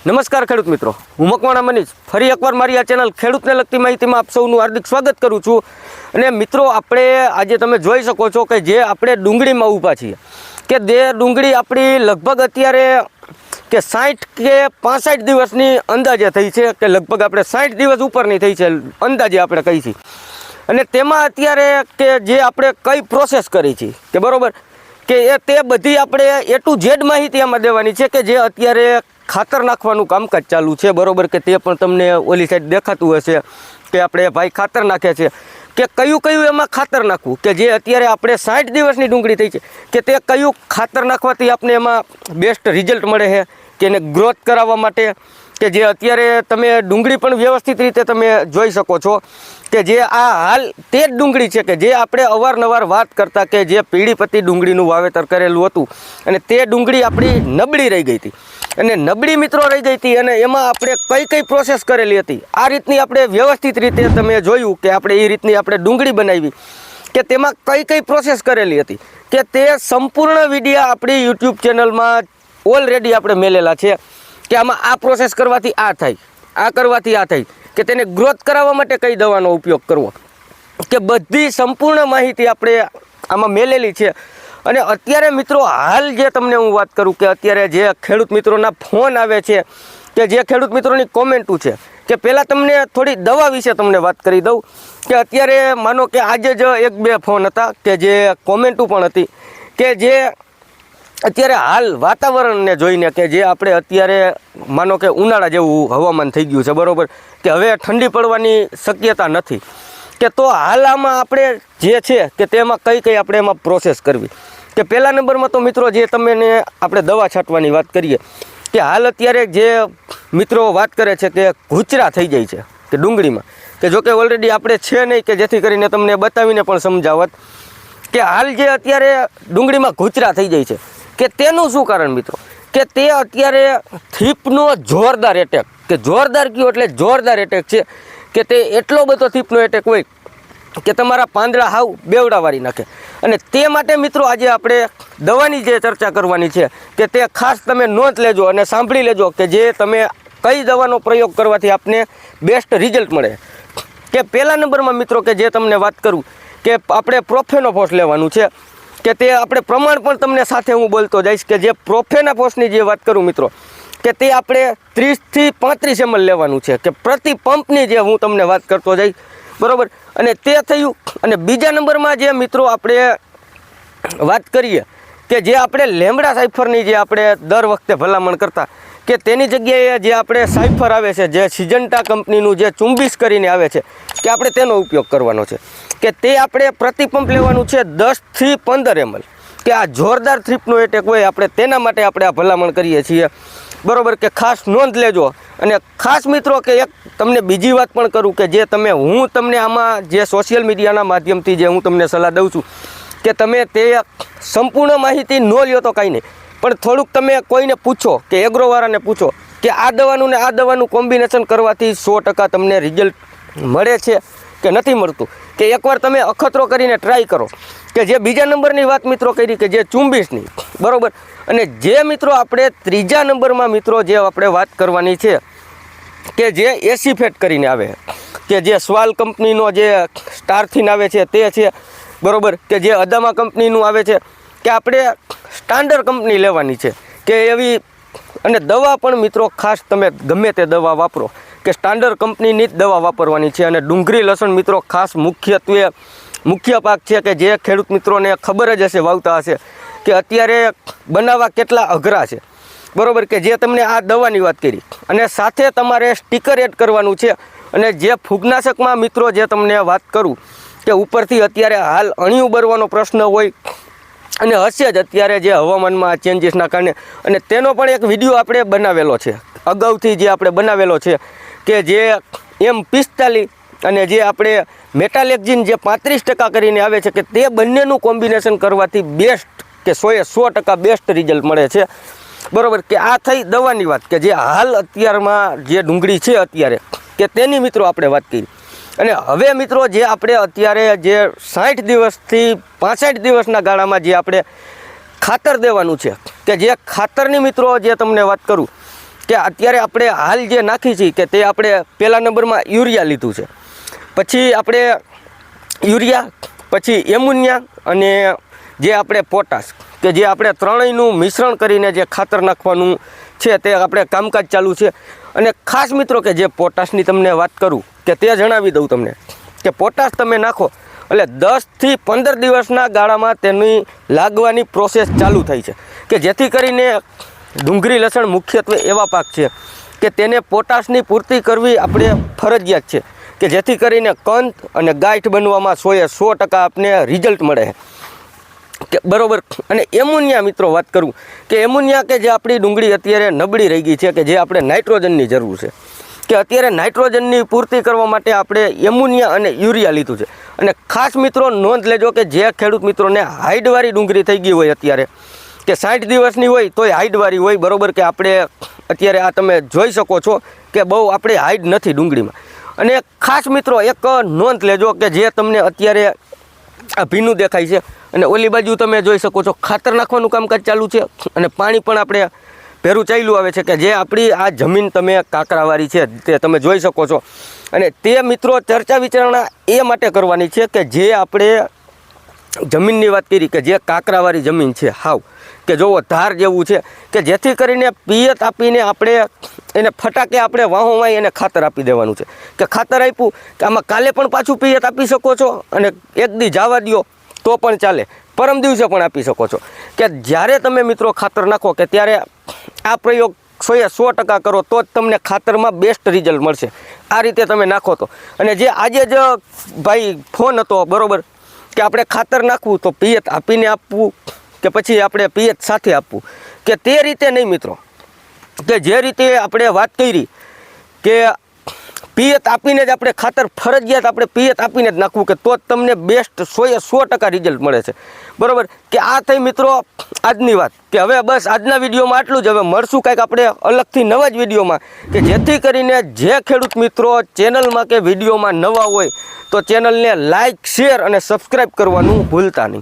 નમસ્કાર ખેડૂત મિત્રો. હું મકવાણા મનીષ ફરી એકવાર મારી આ ચેનલ ખેડૂતને લગતી માહિતીમાં આપ સૌનું હાર્દિક સ્વાગત કરું છું. અને મિત્રો, આપણે આજે તમે જોઈ શકો છો કે જે આપણે ડુંગળીમાં ઊભા છીએ, કે જે ડુંગળી આપણી લગભગ અત્યારે કે સાઠ કે પાસઠ દિવસની અંદાજે થઈ છે, કે લગભગ આપણે સાઠ દિવસ ઉપરની થઈ છે અંદાજે આપણે કહી છીએ. અને તેમાં અત્યારે કે જે આપણે કઈ પ્રોસેસ કરી છે કે બરાબર? કે એ તે બધી આપણે એ ટુ ઝેડ માહિતી આમાં દેવાની છે કે જે અત્યારે ખાતર નાખવાનું કામકાજ ચાલુ છે? બરાબર કે તે પણ તમને ઓલી સાઈડ દેખાતું હશે કે આપણે ભાઈ ખાતર નાખે છે. કે કયું કયું એમાં ખાતર નાખવું? કે જે અત્યારે આપણે સાઠ દિવસની ડુંગળી થઈ છે, કે તે કયું ખાતર નાખવાથી આપણે એમાં બેસ્ટ રિઝલ્ટ મળે છે? કે એને ગ્રોથ કરાવવા માટે કે જે અત્યારે તમે ડુંગળી પણ વ્યવસ્થિત રીતે તમે જોઈ શકો છો કે જે આ હાલ તે જ ડુંગળી છે કે જે આપણે અવારનવાર વાત કરતા કે જે પીળીપતિ ડુંગળીનું વાવેતર કરેલું હતું અને તે ડુંગળી આપણી નબળી રહી ગઈ હતી. અને નબળી મિત્રો રહી ગઈ હતી અને એમાં આપણે કઈ કઈ પ્રોસેસ કરેલી હતી. આ રીતની આપણે વ્યવસ્થિત રીતે તમે જોયું કે આપણે એ રીતની આપણે ડુંગળી બનાવી કે તેમાં કઈ કઈ પ્રોસેસ કરેલી હતી. કે તે સંપૂર્ણ વિડીયા આપણી યુટ્યુબ ચેનલમાં ઓલરેડી આપણે મેલેલા છે. કે આમાં આ પ્રોસેસ કરવાથી આ થાય, આ કરવાથી આ થાય, કે તેને ગ્રોથ કરાવવા માટે કઈ દવાનો ઉપયોગ કરવો. કે બધી સંપૂર્ણ માહિતી આપણે આમાં મેલેલી છે. અને અત્યારે મિત્રો હાલ જે તમને હું વાત કરું કે અત્યારે જે ખેડૂત મિત્રોના ફોન આવે છે, કે જે ખેડૂત મિત્રોની કોમેન્ટો છે, કે પહેલાં તમને થોડી દવા વિશે તમને વાત કરી દઉં, કે અત્યારે માનો કે આજે જ એક બે ફોન હતા, કે જે કોમેન્ટો પણ હતી, કે જે અત્યારે હાલ વાતાવરણને જોઈને કે જે આપણે અત્યારે માનો કે ઉનાળા જેવું હવામાન થઈ ગયું છે, બરાબર? કે હવે ઠંડી પડવાની શક્યતા નથી. કે તો હાલ આમાં આપણે જે છે કે તેમાં કઈ કઈ આપણે એમાં પ્રોસેસ કરવી. કે પહેલા નંબરમાં તો મિત્રો જે તમે ને આપણે દવા છાંટવાની વાત કરીએ, કે હાલ અત્યારે જે મિત્રો વાત કરે છે કે ઘૂચરા થઈ જાય છે, કે ડુંગળીમાં. કે જોકે ઓલરેડી આપણે છે નહીં કે જેથી કરીને તમને બતાવીને પણ સમજાવત કે હાલ જે અત્યારે ડુંગળીમાં ઘૂચરા થઈ જાય છે. કે તેનું શું કારણ મિત્રો? કે તે અત્યારે થીપનો જોરદાર એટેક કે જોરદાર કયો એટલે જોરદાર એટેક છે કે તે એટલો બધો થીપનો એટેક હોય કે તમારા પાંદડા હાવ બેવડાવાળી નાખે. અને તે માટે મિત્રો આજે આપણે દવાની જે ચર્ચા કરવાની છે કે તે ખાસ તમે નોંધ લેજો અને સાંભળી લેજો કે જે તમે કઈ દવાનો પ્રયોગ કરવાથી આપને બેસ્ટ રિઝલ્ટ મળે. કે પહેલા નંબરમાં મિત્રો કે જે તમને વાત કરું કે આપણે પ્રોફેનોફોસ લેવાનું છે. કે તે આપણે પ્રમાણ પણ તમને સાથે હું બોલતો જઈશ કે જે પ્રોફેનાફોસની જે વાત કરું મિત્રો, કે તે આપણે ત્રીસથી પાંત્રીસ એમએલ લેવાનું છે, કે પ્રતિ પંપની જે હું તમને વાત કરતો જઈશ, બરાબર? અને તે થયું, અને બીજા નંબરમાં જે મિત્રો આપણે વાત કરીએ, કે જે આપણે લેમડા સાઇફરની જે આપણે દર વખતે ભલામણ કરતા કે તેની જગ્યાએ જે આપણે સાઇફર આવે છે, જે સિજન્ટા કંપનીનું જે ચુંબીસ કરીને આવે છે, કે આપણે તેનો ઉપયોગ કરવાનો છે. કે તે આપણે પ્રતિપંપ લેવાનું છે દસથી પંદર એમએલ. કે આ જોરદાર થ્રીપનો એટેક હોય, આપણે તેના માટે આપણે આ ભલામણ કરીએ છીએ. બરાબર કે ખાસ નોંધ લેજો. અને ખાસ મિત્રો કે એક તમને બીજી વાત પણ કરું કે જે તમે, હું તમને આમાં જે સોશિયલ મીડિયાના માધ્યમથી જે હું તમને સલાહ દઉં છું, કે તમે તે સંપૂર્ણ માહિતી ન લ્યો તો કાંઈ નહીં. પણ થોડુંક તમે કોઈને પૂછો કે એગ્રોવાળાને પૂછો કે આ દવાનું ને આ દવાનું કોમ્બિનેશન કરવાથી સો ટકા તમને રિઝલ્ટ મળે છે કે નથી મળતું? કે એકવાર તમે અખતરો કરીને ટ્રાય કરો. કે જે બીજા નંબરની વાત મિત્રો કરી કે જે ચુંબીસની, બરોબર? અને જે મિત્રો આપણે ત્રીજા નંબરમાં મિત્રો જે આપણે વાત કરવાની છે, કે જે એસી ફેટ કરીને આવે, કે જે સ્વાલ કંપનીનો જે સ્ટારથીન આવે છે તે છે, બરાબર? કે જે અદામા કંપનીનું આવે છે, કે આપણે સ્ટાન્ડર્ડ કંપની લેવાની છે કે એવી અને દવા પણ મિત્રો ખાસ તમે ગમે તે દવા વાપરો કે સ્ટાન્ડર્ડ કંપનીની જ દવા વાપરવાની છે અને ડુંગળી લસણ મિત્રો ખાસ મુખ્યત્વે મુખ્ય પાક છે કે જે ખેડૂત મિત્રોને ખબર જ હશે, વાવતા હશે કે અત્યારે બનાવવા કેટલા અઘરા છે. બરાબર કે જે તમને આ દવાની વાત કરી અને સાથે તમારે સ્ટીકર એડ કરવાનું છે અને જે ફૂગનાશકમાં મિત્રો જે તમને વાત કરું કે ઉપરથી અત્યારે હાલ અણી ઉબરવાનો પ્રશ્ન હોય અને હશે જ અત્યારે જે હવામાનમાં ચેન્જીસના કારણે. અને તેનો પણ એક વીડિયો આપણે બનાવેલો છે. અગાઉથી જે આપણે બનાવેલો છે કે જે એમ પિસ્તાલીસ અને જે આપણે મેટાલેક્ઝિન જે પાંત્રીસ ટકા કરીને આવે છે કે તે બંનેનું કોમ્બિનેશન કરવાથી બેસ્ટ કે સોએ સો ટકા બેસ્ટ રિઝલ્ટ મળે છે. બરાબર? કે આ થઈ દવાની વાત કે જે હાલ અત્યારમાં જે ડુંગળી છે અત્યારે, કે તેની મિત્રો આપણે વાત કરી. અને હવે મિત્રો જે આપણે અત્યારે જે સાઠ દિવસથી પાસઠ દિવસના ગાળામાં જે આપણે ખાતર દેવાનું છે, કે જે ખાતરની મિત્રો જે તમને વાત કરું, કે અત્યારે આપણે હાલ જે નાખી છીએ કે તે આપણે પહેલા નંબરમાં યુરિયા લીધું છે. પછી આપણે યુરિયા, પછી એમોનિયા અને જે આપણે પોટાશ, કે જે આપણે ત્રણેયનું મિશ્રણ કરીને જે ખાતર નાખવાનું છે તે આપણે કામકાજ ચાલુ છે. અને ખાસ મિત્રો કે જે પોટાશની તમને વાત કરું કે તે જણાવી દઉં તમને કે પોટાશ તમે નાખો એટલે દસથી પંદર દિવસના ગાળામાં તેની લાગવાની પ્રોસેસ ચાલુ થઈ છે. કે જેથી કરીને ડુંગળી લસણ મુખ્યત્વે એવા પાક છે કે તેને પોટાશની પૂર્તિ કરવી આપણે ફરજિયાત છે. કે જેથી કરીને કંદ અને ગાંઠ બનવામાં સોએ સો ટકા આપને રિઝલ્ટ મળે. છે કે બરોબર. અને એમોનિયા મિત્રો વાત કરું કે એમોનિયા કે જે આપણી ડુંગળી અત્યારે નબળી રહી ગઈ છે કે જે આપણે નાઇટ્રોજનની જરૂર છે. કે અત્યારે નાઇટ્રોજનની પૂર્તિ કરવા માટે આપણે એમોનિયા અને યુરિયા લીધું છે. અને ખાસ મિત્રો નોંધ લેજો કે જે ખેડૂત મિત્રોને હાઈડવાળી ડુંગળી થઈ ગઈ હોય અત્યારે, કે સાઠ દિવસની હોય તોય હાઈડવાળી હોય, બરાબર કે આપણે અત્યારે આ તમે જોઈ શકો છો કે બહુ આપણે હાઈડ નથી ડુંગળીમાં. અને ખાસ મિત્રો એક નોંધ લેજો કે જે તમને અત્યારે આ ભીનું દેખાય છે. અને ઓલી બાજુ તમે જોઈ શકો છો ખાતર નાખવાનું કામકાજ ચાલુ છે. અને પાણી પણ આપણે ભેરું ચાલ્યું આવે છે કે જે આપણી આ જમીન તમે કાંકરાવાળી છે, તે તમે જોઈ શકો છો. અને તે મિત્રો ચર્ચા વિચારણા એ માટે કરવાની છે કે જે આપણે જમીનની વાત કરી કે જે કાંકરાવાળી જમીન છે, હાવ, કે જોવો ધાર જેવું છે, કે જેથી કરીને પિયત આપીને આપણે એને ફટાકે આપણે વાહો વાઈ એને ખાતર આપી દેવાનું છે. કે ખાતર આપ્યું, કે આમાં કાલે પણ પાછું પિયત આપી શકો છો અને એક દી જવા દ્યો, તો પણ ચાલે. પરમ દિવસે પણ આપી શકો છો. કે જ્યારે તમે મિત્રો ખાતર નાખો, કે ત્યારે આ પ્રયોગ સોએ સો ટકા કરો તો જ તમને ખાતરમાં બેસ્ટ રિઝલ્ટ મળશે. આ રીતે તમે નાખો તો. અને જે આજે જ ભાઈ ફોન હતો, બરોબર, કે આપણે ખાતર નાખવું તો પિયત આપીને આપવું કે પછી આપણે પિયત સાથે આપવું. કે તે રીતે નહીં મિત્રો. કે જે રીતે આપણે વાત કરી કે પિયત આપીને જ આપણે ખાતર ફરજિયાત આપણે પિયત આપીને જ નાખવું કે તો જ તમને બેસ્ટ સોએ સો ટકા રિઝલ્ટ મળે છે. બરાબર? કે આ થઈ મિત્રો આજની વાત કે હવે બસ આજના વિડીયોમાં આટલું જ. હવે મળશું કાંઈક આપણે અલગથી નવા જ વિડીયોમાં. કે જેથી કરીને જે ખેડૂત મિત્રો ચેનલમાં કે વિડીયોમાં નવા હોય, તો ચેનલને લાઇક શેર અને સબસ્ક્રાઈબ કરવાનું ભૂલતા નહીં.